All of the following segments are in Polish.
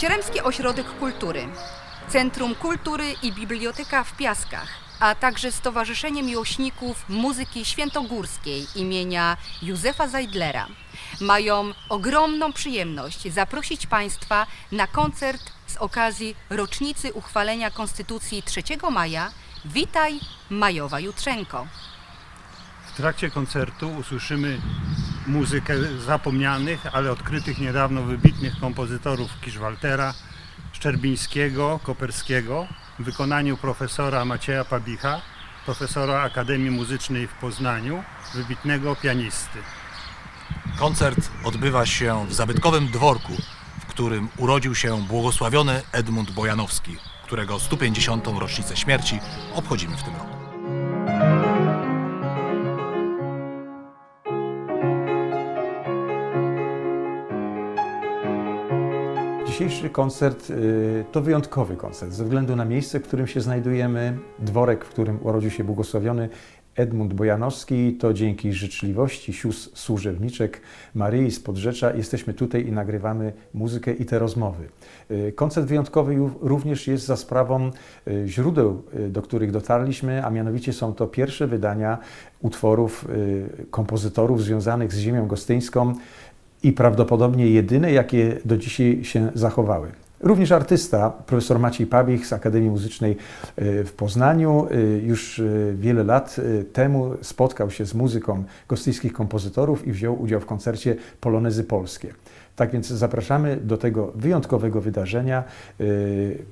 Sieremski Ośrodek Kultury, Centrum Kultury i Biblioteka w Piaskach, a także Stowarzyszenie Miłośników Muzyki Świętogórskiej imienia Józefa Zajdlera mają ogromną przyjemność zaprosić Państwa na koncert z okazji rocznicy uchwalenia Konstytucji 3 maja. Witaj Majowa Jutrzenko. W trakcie koncertu usłyszymy muzykę zapomnianych, ale odkrytych niedawno wybitnych kompozytorów Kiszwaltera, Szczerbińskiego, Koperskiego w wykonaniu profesora Macieja Pabicha, profesora Akademii Muzycznej w Poznaniu, wybitnego pianisty. Koncert odbywa się w zabytkowym dworku, w którym urodził się błogosławiony Edmund Bojanowski, którego 150. rocznicę śmierci obchodzimy w tym roku. Dzisiejszy koncert y, to wyjątkowy koncert ze względu na miejsce, w którym się znajdujemy, dworek, w którym urodził się błogosławiony Edmund Bojanowski. To dzięki życzliwości sióstr służebniczek Maryi z Podrzecza jesteśmy tutaj i nagrywamy muzykę i te rozmowy. Y, Koncert wyjątkowy również jest za sprawą y, źródeł, do których dotarliśmy, a mianowicie są to pierwsze wydania utworów kompozytorów związanych z ziemią gostyńską i prawdopodobnie jedyne, jakie do dzisiaj się zachowały. Również artysta, profesor Maciej Pabich z Akademii Muzycznej y, w Poznaniu, y, już y, wiele lat temu spotkał się z muzyką gostyńskich kompozytorów i wziął udział w koncercie Polonezy Polskie. Tak więc zapraszamy do tego wyjątkowego wydarzenia,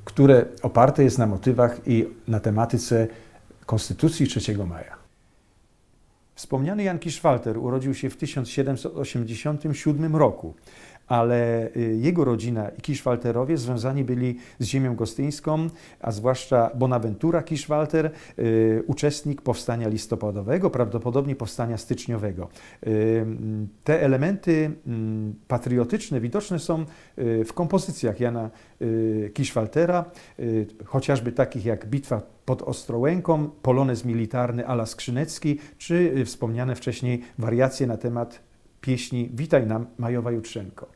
które oparte jest na motywach i na tematyce Konstytucji 3 maja. Wspomniany Jan Kiszwalter urodził się w 1787 roku, ale y, jego rodzina i Kiszwalterowie związani byli z ziemią gostyńską, a zwłaszcza Bonaventura Kiszwalter, y, uczestnik powstania listopadowego, prawdopodobnie powstania styczniowego. Y, Te elementy mm, patriotyczne widoczne są w kompozycjach Jana Kiszwaltera, chociażby takich jak Bitwa pod Ostrołęką, polonez militarny ala Skrzynecki, czy wspomniane wcześniej wariacje na temat pieśni Witaj nam Majowa Jutrzenko.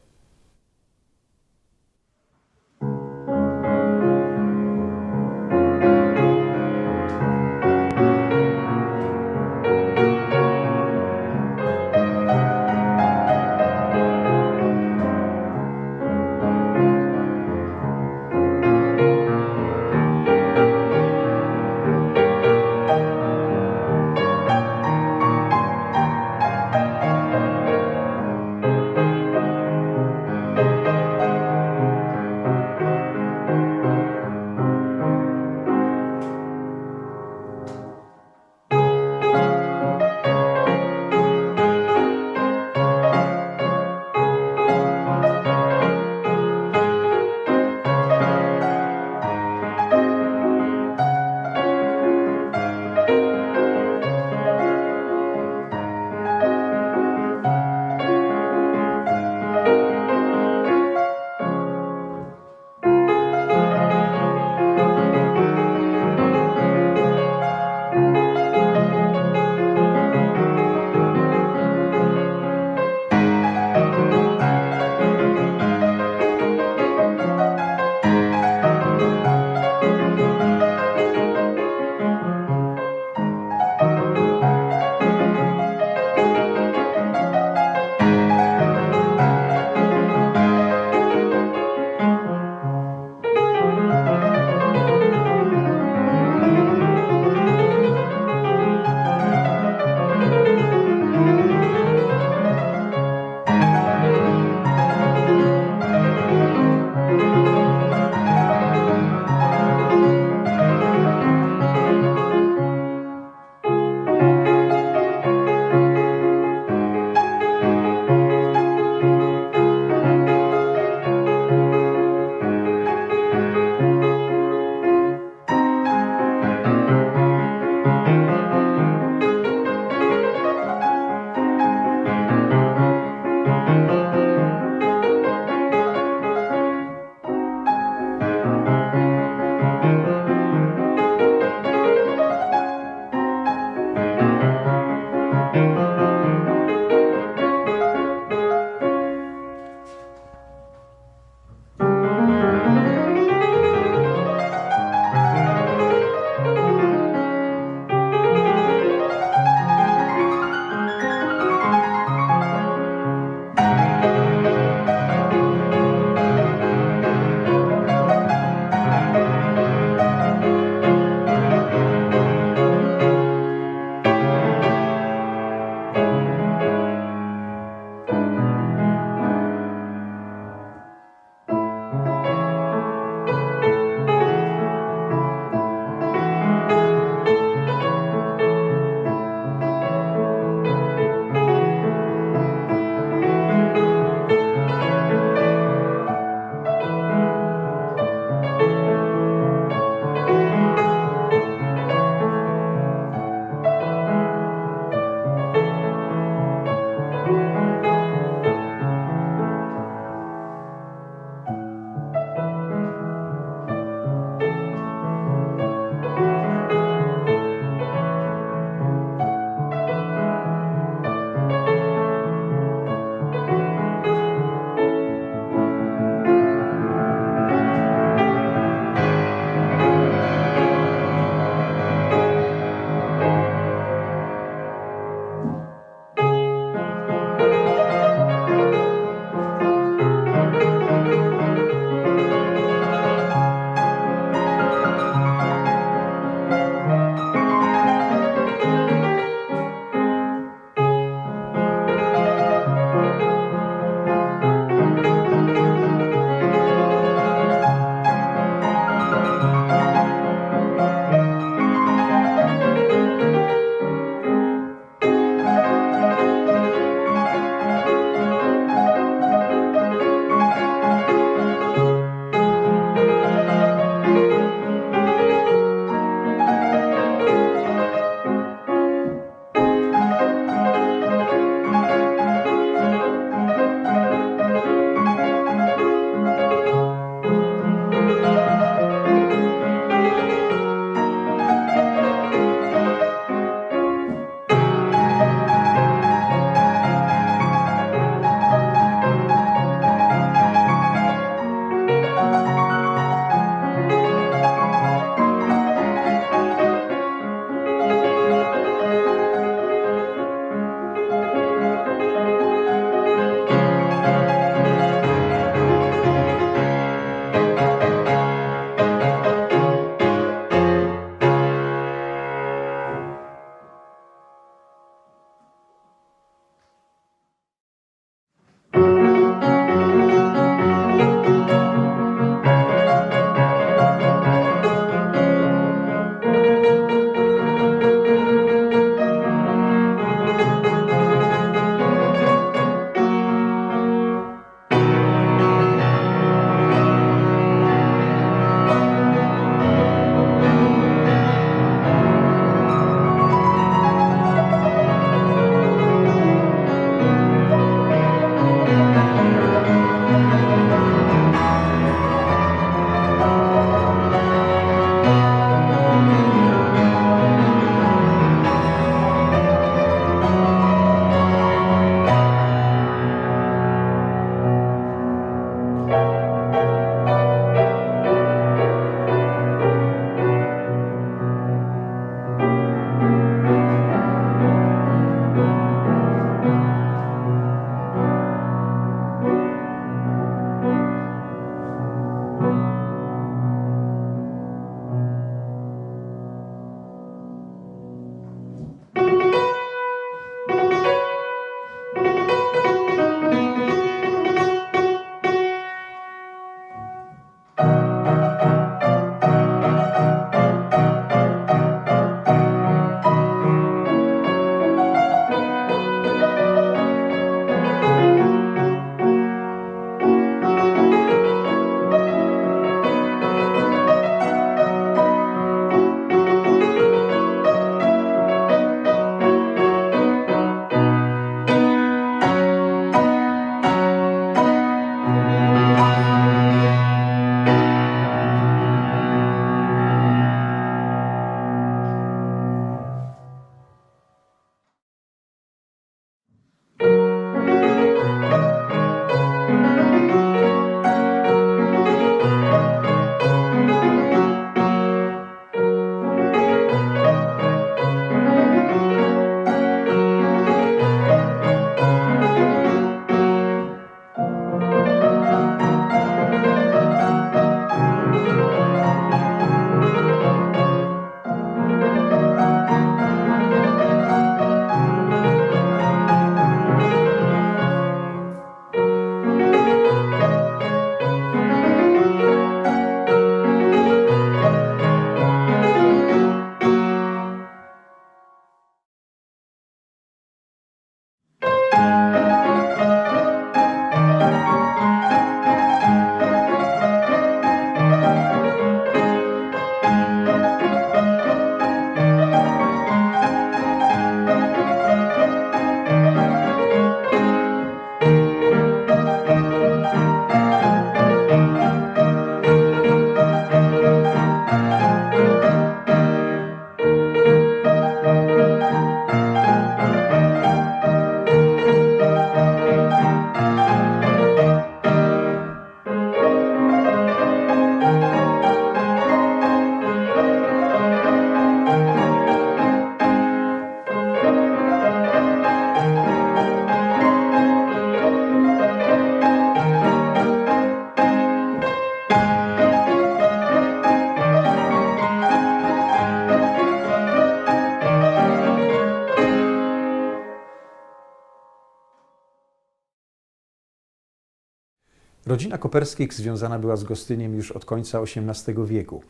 Koperskich związana była z Gostyniem już od końca XVIII wieku.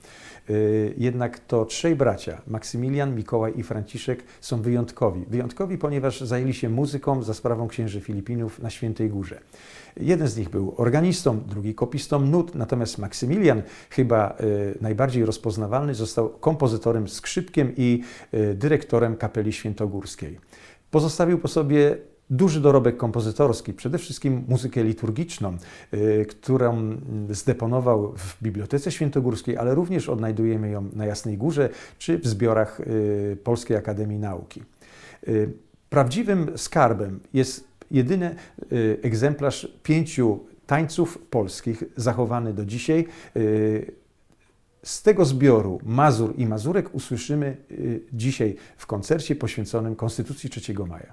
Y, Jednak to trzej bracia, Maksymilian, Mikołaj i Franciszek, są wyjątkowi. Wyjątkowi, ponieważ zajęli się muzyką za sprawą księży Filipinów na Świętej Górze. Jeden z nich był organistą, drugi kopistą nut, natomiast Maksymilian, chyba y, najbardziej rozpoznawalny, został kompozytorem skrzypkiem i y, dyrektorem kapeli świętogórskiej. Pozostawił po sobie duży dorobek kompozytorski, przede wszystkim muzykę liturgiczną, y, którą zdeponował w Bibliotece Świętogórskiej, ale również odnajdujemy ją na Jasnej Górze czy w zbiorach y, Polskiej Akademii Nauki. Y, Prawdziwym skarbem jest jedyny egzemplarz pięciu tańców polskich zachowany do dzisiaj. Z tego zbioru Mazur i Mazurek usłyszymy dzisiaj w koncercie poświęconym Konstytucji 3 maja.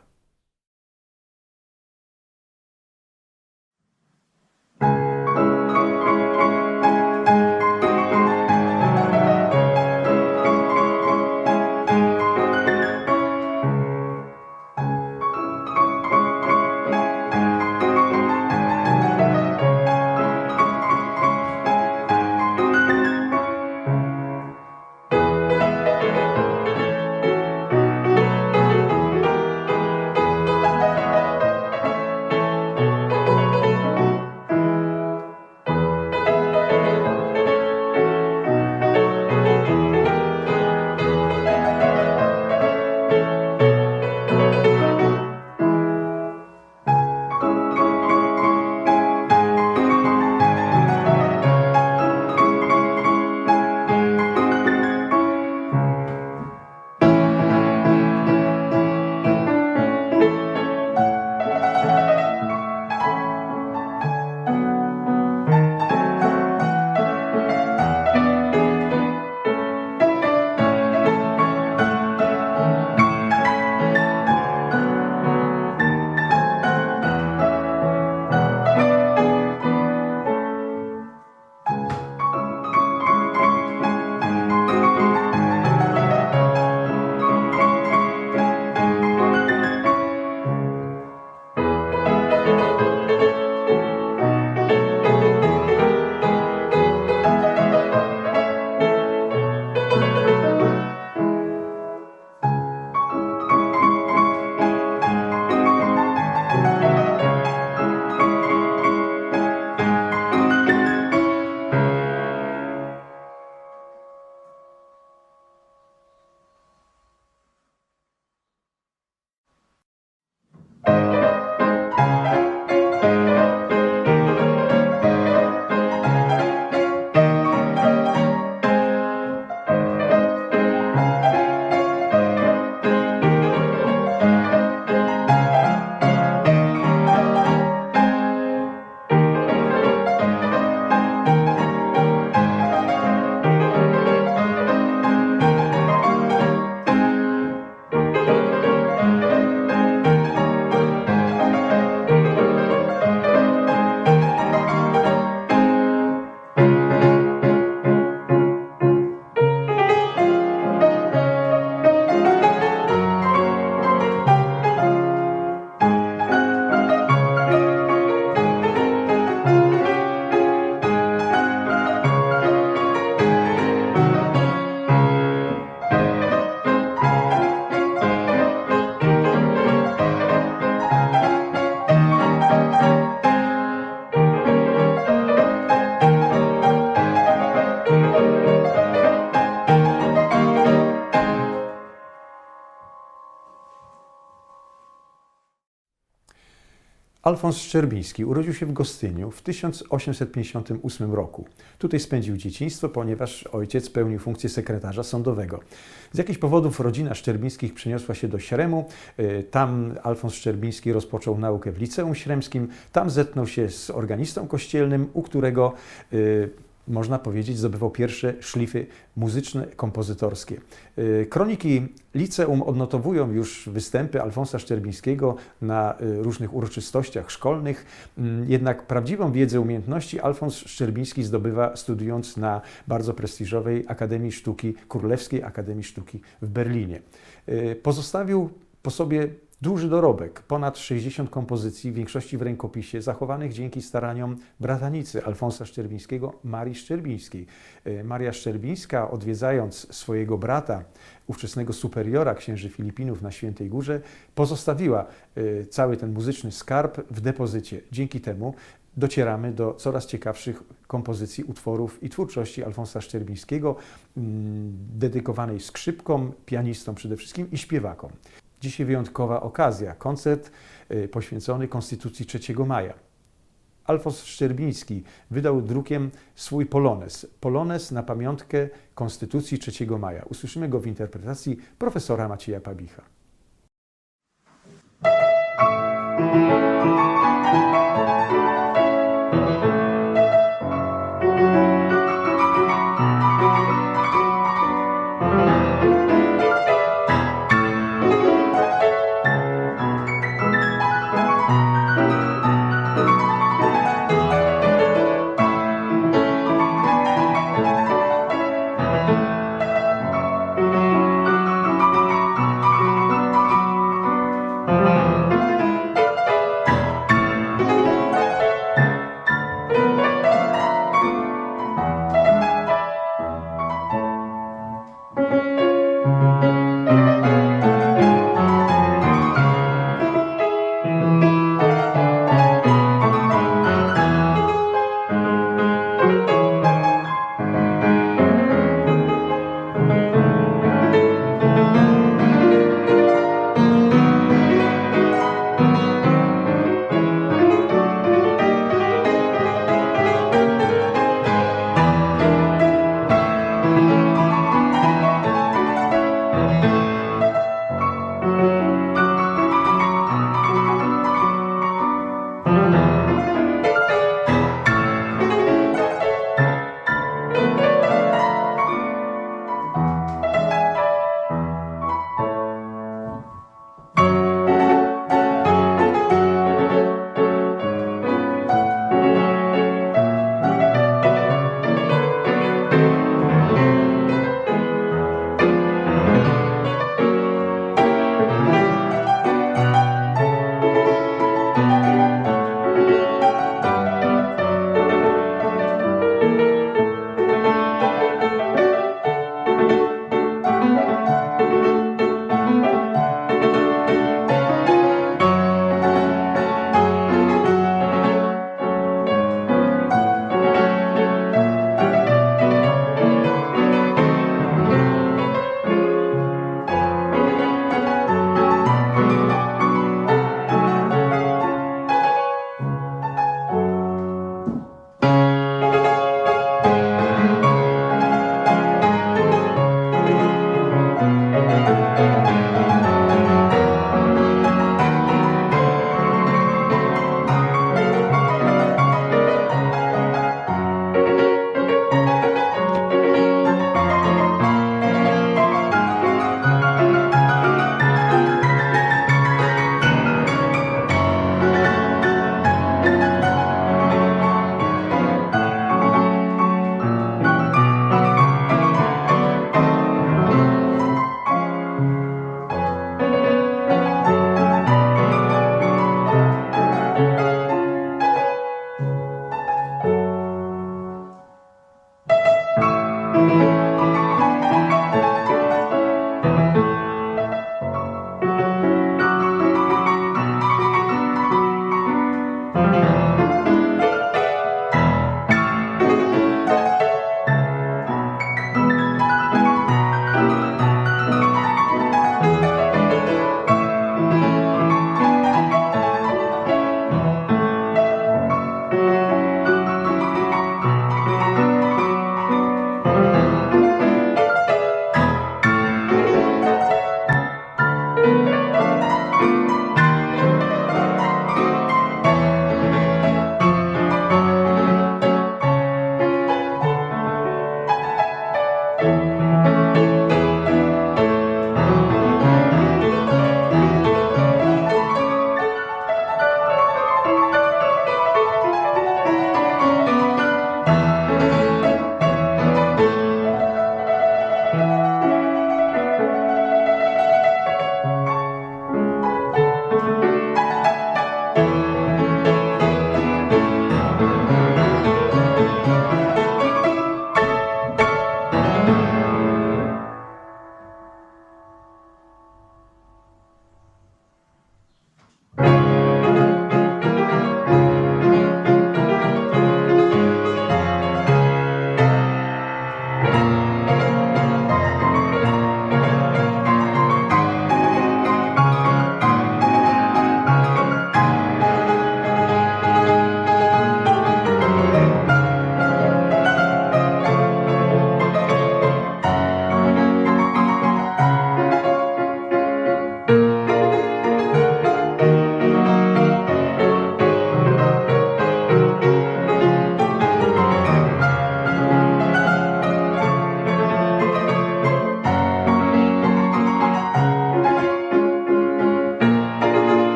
Alfons Szczerbiński urodził się w Gostyniu w 1858 roku. Tutaj spędził dzieciństwo, ponieważ ojciec pełnił funkcję sekretarza sądowego. Z jakichś powodów rodzina Szczerbińskich przeniosła się do Śremu. Y, Tam Alfons Szczerbiński rozpoczął naukę w liceum śremskim. Tam zetknął się z organistą kościelnym, u którego y, można powiedzieć, zdobywał pierwsze szlify muzyczne, kompozytorskie. Y, Kroniki liceum odnotowują już występy Alfonsa Szczerbińskiego na y, różnych uroczystościach szkolnych, Mm, jednak prawdziwą wiedzę, umiejętności Alfons Szczerbiński zdobywa studiując na bardzo prestiżowej Akademii Sztuki, Królewskiej Akademii Sztuki w Berlinie. Y, Pozostawił po sobie Duży dorobek, ponad 60 kompozycji, w większości w rękopisie, zachowanych dzięki staraniom bratanicy Alfonsa Szczerbińskiego, Marii Szczerbińskiej. E, Maria Szczerbińska, odwiedzając swojego brata, ówczesnego superiora księży Filipinów na Świętej Górze, pozostawiła e, cały ten muzyczny skarb w depozycie. Dzięki temu docieramy do coraz ciekawszych kompozycji, utworów i twórczości Alfonsa Szczerbińskiego, mm, dedykowanej skrzypkom, pianistom przede wszystkim i śpiewakom. Dzisiaj wyjątkowa okazja, koncert y, poświęcony Konstytucji 3 maja. Alfons Szczerbiński wydał drukiem swój polones. Polones na pamiątkę Konstytucji 3 maja. Usłyszymy go w interpretacji profesora Macieja Pabicha.